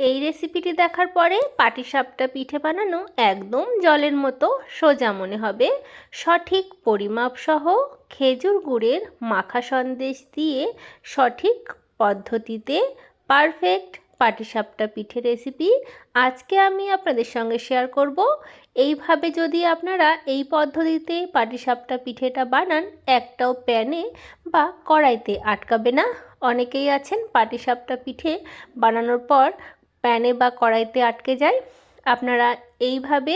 এই রেসিপিটি দেখার পরে পাটিসাপটা পিঠে বানানো একদম জলের মতো সোজা মনে হবে। সঠিক পরিমাপ সহ খেজুর গুড়ের মাখা সন্দেশ দিয়ে সঠিক পদ্ধতিতে পারফেক্ট পাটিসাপটা পিঠে রেসিপি আজকে আমি আপনাদের সঙ্গে শেয়ার করব। এইভাবে যদি আপনারা এই পদ্ধতিতে পাটিসাপটা পিঠেটা বানান, একটাও প্যানে বা কড়াইতে আটকাবে না। অনেকেই আছেন পাটিসাপটা পিঠে বানানোর পর প্যানে বা কড়াইতে আটকে যায়। আপনারা এইভাবে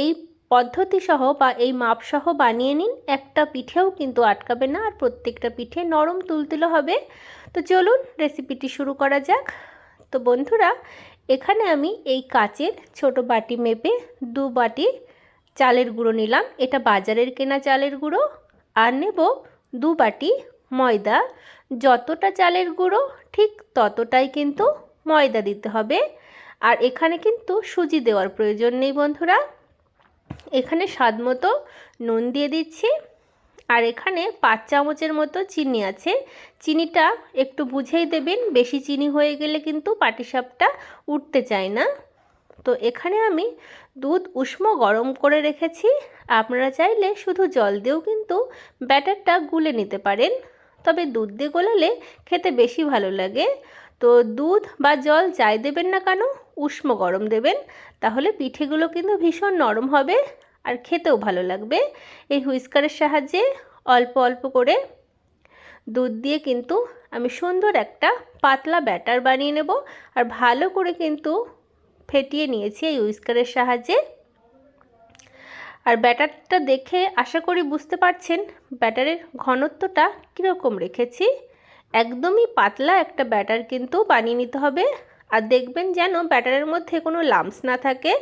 এই পদ্ধতি সহ বা এই মাপ সহ বানিয়ে নিন। একটা পিঠেও কিন্তু আটকাবে না আর প্রত্যেকটা পিঠে নরম তুলতুলো হবে। তো চলুন রেসিপিটি শুরু করা যাক। তো বন্ধুরা, এখানে আমি এই কাচের ছোট বাটি মেপে দু বাটি চালের গুঁড়ো নিলাম। এটা বাজারের কেনা চালের গুঁড়ো। আর নেব দু বাটি ময়দা। যতটা চালের গুঁড়ো, ঠিক ততটাই কিন্তু ময়দা দিতে হবে। আর এখানে কিন্তু সুজি দেওয়ার প্রয়োজন নেই বন্ধুরা। এখানে স্বাদ মতো নুন দিয়ে দিচ্ছি। আর এখানে পাঁচ চামচের মতো চিনি আছে। চিনিটা একটু বুঝেই দেবেন, বেশি চিনি হয়ে গেলে কিন্তু পাটিসাপটা উঠতে চায় না। তো এখানে আমি দুধ উষ্ণ গরম করে রেখেছি। আপনারা চাইলে শুধু জল দিয়েও কিন্তু ব্যাটারটা গুলে নিতে পারেন। তবে দুধ দিয়ে গোলালে খেতে বেশি ভালো লাগে। তো দুধ বা জল যাই দেবেন না কেন? উষ্ণ গরম দেবেন। তাহলে পিঠেগুলো কিন্তু ভীষণ নরম হবে আর খেতেও ভালো লাগবে। এই হুইস্কারের সাহায্যে অল্প অল্প করে দুধ দিয়ে কিন্তু আমি সুন্দর একটা পাতলা ব্যাটার বানিয়ে নেব। আর ভালো করে কিন্তু ফেটিয়ে নিয়েছি এই হুইস্কারের সাহায্যে। আর ব্যাটারটা দেখে আশা করি বুঝতে পারছেন ব্যাটারের ঘনত্বটা কীরকম রেখেছি। একদমই পাতলা একটা ব্যাটার কিন্তু বানিয়ে নিতে হবে। আর দেখবেন যেন ব্যাটারের মধ্যে কোনো লামস না থাকে।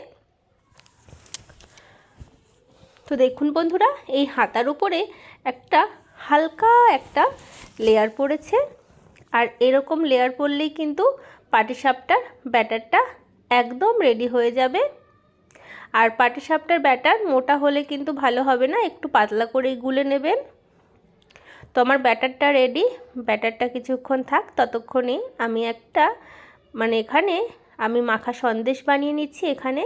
তো দেখুন বন্ধুরা, এই হাতার উপরে একটা হালকা একটা লেয়ার পড়েছে। আর এরকম লেয়ার পড়লেই কিন্তু পাটিসাপটার ব্যাটারটা একদম রেডি হয়ে যাবে। আর পাটিসাপটার ব্যাটার মোটা হলে কিন্তু ভালো হবে না, একটু পাতলা করেই গুলে নেবেন। তো আমার ব্যাটারটা রেডি ব্যাটারটা কিছুক্ষণ থাক, ততক্ষণে আমি একটা মানে এখানে আমি মাখা সন্দেশ বানিয়ে নিচ্ছি, এখানে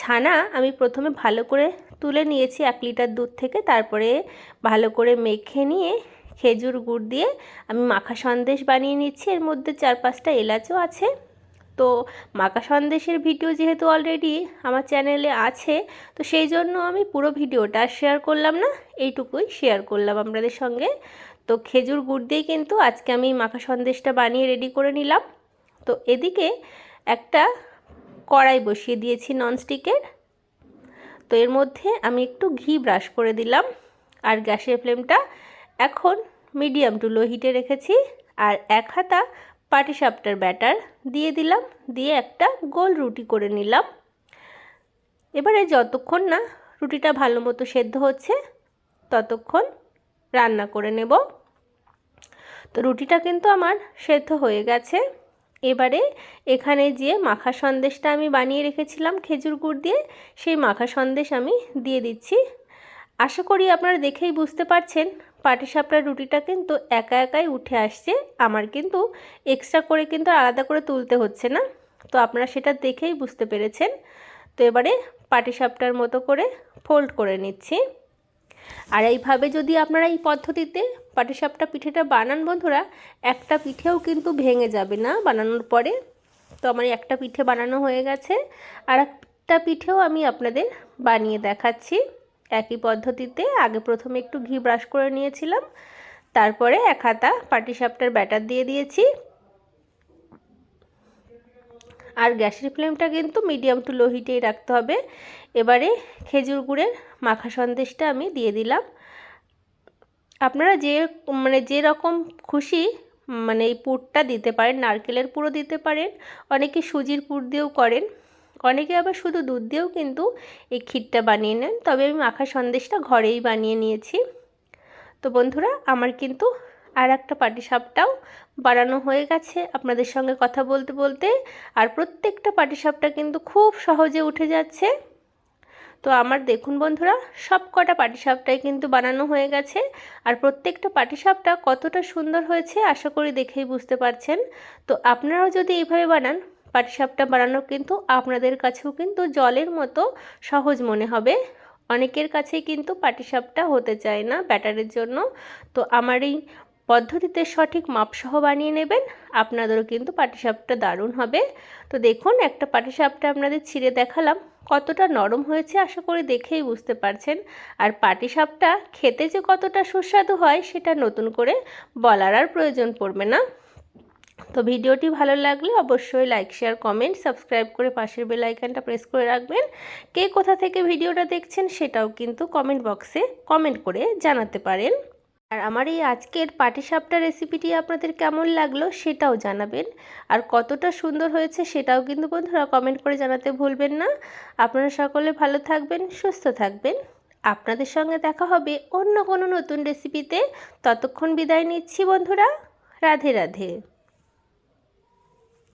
ছানা আমি প্রথমে ভালো করে তুলে নিয়েছি এক লিটার দুধ থেকে, তারপরে ভালো করে মেখে নিয়ে খেজুর গুড় দিয়ে আমি মাখা সন্দেশ বানিয়ে নিচ্ছি, এর মধ্যে চার পাঁচটা এলাচও আছে। তো মাখা সন্দেশের ভিডিও যেহেতু অলরেডি আমার চ্যানেলে আছে, তো সেই জন্য আমি পুরো ভিডিওটা শেয়ার করলাম না, এইটুকুই শেয়ার করলাম আপনাদের সঙ্গে। তো খেজুর গুড় দিয়ে কিন্তু আজকে আমি মাখা সন্দেশটা বানিয়ে রেডি করে নিলাম। তো এদিকে একটা কড়াই বসিয়ে দিয়েছি ননস্টিকের তো এর মধ্যে আমি একটু ঘি ব্রাশ করে দিলাম আর গ্যাসের ফ্লেমটা এখন মিডিয়াম টু লো হিটে রেখেছি। আর এক হাতা পাটিসাপটার ব্যাটার দিয়ে দিলাম, দিয়ে একটা গোল রুটি করে নিলাম। এবারে যতক্ষণ না রুটিটা ভালো মতো সেদ্ধ হচ্ছে, ততক্ষণ রান্না করে নেব। তো রুটিটা কিন্তু আমার সেদ্ধ হয়ে গেছে। এবারে এখানে যে মাখা সন্দেশটা আমি বানিয়ে রেখেছিলাম খেজুর গুড় দিয়ে, সেই মাখা সন্দেশ আমি দিয়ে দিচ্ছি। আশা করি আপনারা দেখেই বুঝতে পারছেন পাটিসাপড়ার রুটিটা কিন্তু একা একাই উঠে আসছে। আমার কিন্তু এক্সট্রা করে কিন্তু আলাদা করে তুলতে হচ্ছে না। তো আপনারা সেটা দেখেই বুঝতে পেরেছেন। তো এবারে পাটিসাপটার মতো করে ফোল্ড করে নিচ্ছি। আর এইভাবে যদি আপনারা এই পদ্ধতিতে পাটিসাপটা পিঠেটা বানান বন্ধুরা, একটা পিঠেও কিন্তু ভেঙে যাবে না বানানোর পরে। তো আমার একটা পিঠে বানানো হয়ে গেছে। আর একটা পিঠেও আমি আপনাদের বানিয়ে দেখাচ্ছি। একই পদ্ধতিতে আগে প্রথমে একটু ঘি ব্রাশ করে নিয়েছিলাম, তারপরে এক হাতা পাটিসাপটার ব্যাটার দিয়ে দিয়েছি। আর গ্যাসের ফ্লেমটা কিন্তু মিডিয়াম টু লো হিটেই রাখতে হবে। এবারে খেজুর গুড়ের মাখা সন্দেশটা আমি দিয়ে দিলাম। আপনারা যে মানে যে রকম খুশি মানে এই পুরটা দিতে পারেন, নারকেলের পুরো দিতে পারেন, অনেকে সুজির পুর দিয়েও করেন। অনেকে আবার শুধু দুধ দিয়েও কিন্তু এই ক্ষীরটা বানিয়ে নেন। তবে আমি মাখা সন্দেশটা ঘরেই বানিয়ে নিয়েছি। তো বন্ধুরা, আমার কিন্তু আর একটা পাটিসাপটাও বানানো হয়ে গেছে আপনাদের সঙ্গে কথা বলতে বলতে। আর প্রত্যেকটা পাটিসাপটা কিন্তু খুব সহজে উঠে যাচ্ছে। তো আমার দেখুন বন্ধুরা সব কটা পাটিসাপটাই কিন্তু বানানো হয়ে গেছে। আর প্রত্যেকটা পাটিসাপটা কতটা সুন্দর হয়েছে আশা করি দেখেই বুঝতে পারছেন। তো আপনারাও যদি এইভাবে বানান পাটিসাপটা বানানো কিন্তু আপনাদের কাছেও কিন্তু জলের মতো সহজ মনে হবে। অনেকের কাছেই কিন্তু পাটিসাপটা হতে চায় না ব্যাটারের জন্য। তো আমার এই পদ্ধতিতে সঠিক মাপসহ বানিয়ে নেবেন, আপনাদেরও কিন্তু পাটিসাপটা দারুণ হবে। তো দেখুন, একটা পাটিসাপটা আপনাদের ছিঁড়ে দেখালাম, কতটা নরম হয়েছে আশা করি দেখেই বুঝতে পারছেন। আর পাটিসাপটা খেতে যে কতটা সুস্বাদু হয়, সেটা নতুন করে বলার আর প্রয়োজন পড়বে না। তো ভিডিওটি ভালো লাগলে অবশ্যই লাইক শেয়ার কমেন্ট সাবস্ক্রাইব করে পাশের বেল আইকনটা প্রেস করে রাখবেন। কে কোথা থেকে ভিডিওটা দেখছেন সেটাও কিন্তু কমেন্ট বক্সে কমেন্ট করে জানাতে পারেন। আর আমার এই আজকের পাটিসাপটা রেসিপিটি আপনাদের কেমন লাগল সেটাও জানাবেন। আর কতটা সুন্দর হয়েছে সেটাও কিন্তু বন্ধুরা কমেন্ট করে জানাতে ভুলবেন না। আপনারা সকলে ভালো থাকবেন, সুস্থ থাকবেন। আপনাদের সঙ্গে দেখা হবে অন্য কোনো নতুন রেসিপিতে ততক্ষণ বিদায় নিচ্ছি বন্ধুরা। রাধে রাধে।